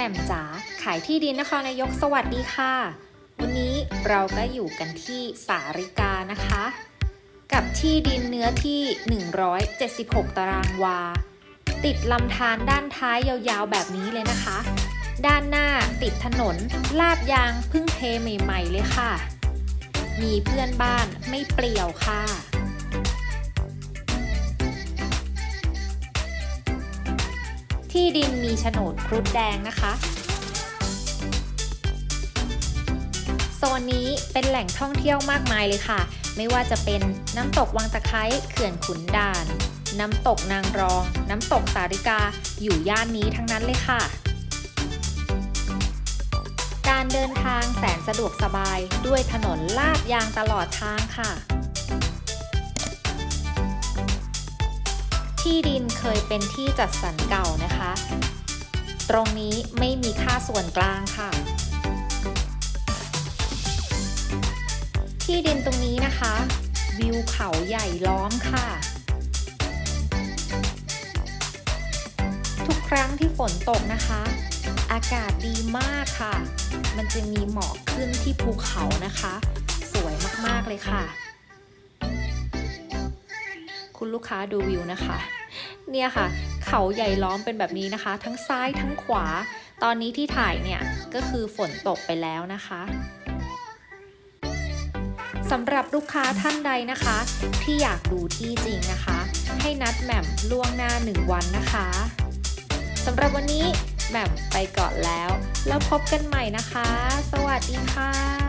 หม่มจ๋าขายที่ดินนครนายกสวัสดีค่ะ วันนี้เราก็อยู่กันที่สาริกานะคะ กับที่ดินเนื้อที่ 176 ตารางวา ติดลำธารด้านท้ายยาวๆแบบนี้เลยนะคะ ด้านหน้าติดถนน ลาดยางพึ่งเทใหม่ๆเลยค่ะ มีเพื่อนบ้านไม่เปลี่ยวค่ะ ที่ดินมีโฉนดครุฑแดงนะคะโซนนี้เป็นแหล่งท่องเที่ยวมากมายเลยค่ะ ไม่ว่าจะเป็นน้ำตกวังตะไคร้เขื่อนขุนด่าน น้ำตกนางรอง น้ำตกสาริกาอยู่ย่านนี้ทั้งนั้นเลยค่ะ การเดินทางแสนสะดวกสบายด้วยถนนลาดยางตลอดทางค่ะ ที่ดินเคยเป็นที่จัดสรรเก่านะคะ ตรงนี้ไม่มีค่าส่วนกลางค่ะ ที่ดินตรงนี้นะคะ วิวเขาใหญ่ล้อมค่ะ ทุกครั้งที่ฝนตกนะคะ อากาศดีมากค่ะ มันจะมีหมอกขึ้นที่ภูเขานะคะ สวยมาก ๆ เลยค่ะ คุณลูกค้าดูวิวนะคะ เนี่ยค่ะ เขาใหญ่ล้อมเป็นแบบนี้นะคะ ทั้งซ้ายทั้งขวา ตอนนี้ที่ถ่ายเนี่ยก็คือฝนตกไปแล้วนะคะสำหรับลูกค้าท่านใดนะคะ ที่อยากดูที่จริงนะคะ ให้นัดแหม่มล่วงหน้า 1 วันนะคะสำหรับวันนี้แหม่มไปก่อนแล้ว แล้วพบกันใหม่นะคะ สวัสดีค่ะ